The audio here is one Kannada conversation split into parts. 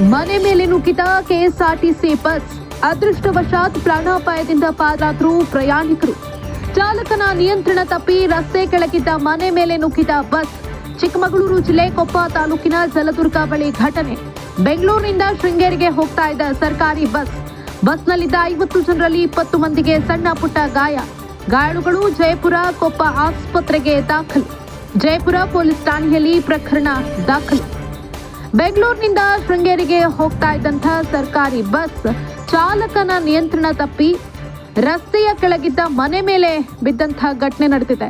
ಮನೆ ಮೇಲೆ ನುಗ್ಗಿದ ಕೆಎಸ್ಆರ್ಟಿಸಿ ಬಸ್ ಅದೃಷ್ಟವಶಾತ್ ಪ್ರಾಣಾಪಾಯದಿಂದ ಪಾರಾದ್ರು ಪ್ರಯಾಣಿಕರು. ಚಾಲಕನ ನಿಯಂತ್ರಣ ತಪ್ಪಿ ರಸ್ತೆ ಕೆಳಗಿದ್ದ ಮನೆ ಮೇಲೆ ನುಗ್ಗಿದ ಬಸ್ ಚಿಕ್ಕಮಗಳೂರು ಜಿಲ್ಲೆ ಕೊಪ್ಪ ತಾಲೂಕಿನ ಜಲದುರ್ಗ ಬಳಿ ಘಟನೆ. ಬೆಂಗಳೂರಿನಿಂದ ಶೃಂಗೇರಿಗೆ ಹೋಗ್ತಾ ಇದ್ದ ಸರ್ಕಾರಿ ಬಸ್. ಬಸ್ನಲ್ಲಿದ್ದ ಐವತ್ತು ಜನರಲ್ಲಿ ಇಪ್ಪತ್ತು ಮಂದಿಗೆ ಸಣ್ಣ ಪುಟ್ಟ ಗಾಯ. ಗಾಯಾಳುಗಳು ಜಯಪುರ, ಕೊಪ್ಪ ಆಸ್ಪತ್ರೆಗೆ ದಾಖಲು. ಜಯಪುರ ಪೊಲೀಸ್ ಠಾಣೆಯಲ್ಲಿ ಪ್ರಕರಣ ದಾಖಲು. ಬೆಂಗಳೂರಿನಿಂದ ಶೃಂಗೇರಿಗೆ ಹೋಗ್ತಾ ಇದ್ದಂತಹ ಸರ್ಕಾರಿ ಬಸ್ ಚಾಲಕನ ನಿಯಂತ್ರಣ ತಪ್ಪಿ ರಸ್ತೆಯ ಕೆಳಗಿದ್ದ ಮನೆ ಮೇಲೆ ಬಿದ್ದಂತಹ ಘಟನೆ ನಡೆದಿದೆ.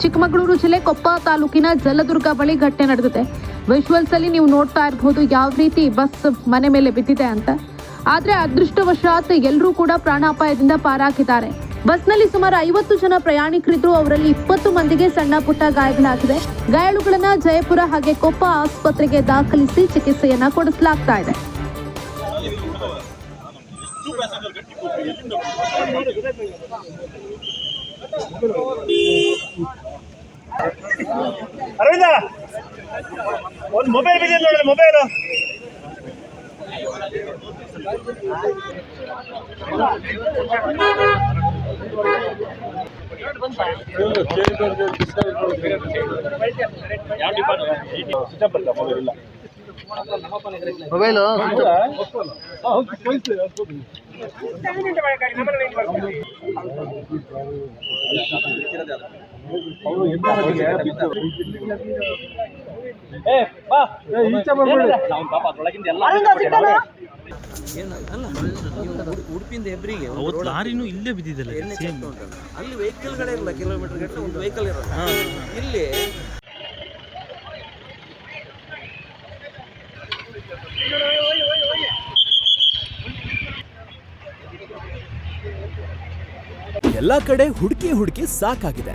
ಚಿಕ್ಕಮಗಳೂರು ಜಿಲ್ಲೆ ಕೊಪ್ಪ ತಾಲೂಕಿನ ಜಲದುರ್ಗ ಬಳಿ ಘಟನೆ ನಡೆದಿದೆ. ವಿಜುವಲ್ಸ್ ಅಲ್ಲಿ ನೀವು ನೋಡ್ತಾ ಇರಬಹುದು ಯಾವ ರೀತಿ ಬಸ್ ಮನೆ ಮೇಲೆ ಬಿದ್ದಿದೆ ಅಂತ. ಆದ್ರೆ ಅದೃಷ್ಟವಶಾತ್ ಎಲ್ಲರೂ ಕೂಡ ಪ್ರಾಣಾಪಾಯದಿಂದ ಪಾರಾಗಿದ್ದಾರೆ. ಬಸ್ನಲ್ಲಿ ಸುಮಾರು ಐವತ್ತು ಜನ ಪ್ರಯಾಣಿಕರಿದ್ರು ಅವರಲ್ಲಿ ಇಪ್ಪತ್ತು ಮಂದಿಗೆ ಸಣ್ಣ ಪುಟ್ಟ ಗಾಯಗಳಾಗಿದೆ ಗಾಯಾಳುಗಳನ್ನ ಜಯಪುರ ಹಾಗೆ ಕೊಪ್ಪ ಆಸ್ಪತ್ರೆಗೆ ದಾಖಲಿಸಿ ಚಿಕಿತ್ಸೆಯನ್ನ ಕೊಡಿಸಲಾಗ್ತಾ ಇದೆ. ಒಂದು ಮೊಬೈಲ್ ಮೊಬೈಲು ಮೊಬೈಲು? ಏ ಬಾ. ಈಚೆ ಬರ್ಬೇಡಿ. ನಾವು ಪಾಪ ಅದ್ರೊಳಗಿಂದ ಎಲ್ಲ ಉಡುಪಿಯಿಂದ road ಲಾರಿನೂ ಇಲ್ಲೇ ಬಿದ್ದಿದ್ದಲ್ಲ ಅಲ್ಲಿ ವೆಹಿಕಲ್ಗಳೇ ಇರಲ್ಲ ಕಿಲೋಮೀಟರ್ ಗಟ್ಟಲೆ ಒಂದು ವೆಹಿಕಲ್ ಇರಲ್ಲ ಇಲ್ಲಿ ಎಲ್ಲ ಕಡೆ ಹುಡುಕಿ ಹುಡುಕಿ ಸಾಕಾಗಿದೆ.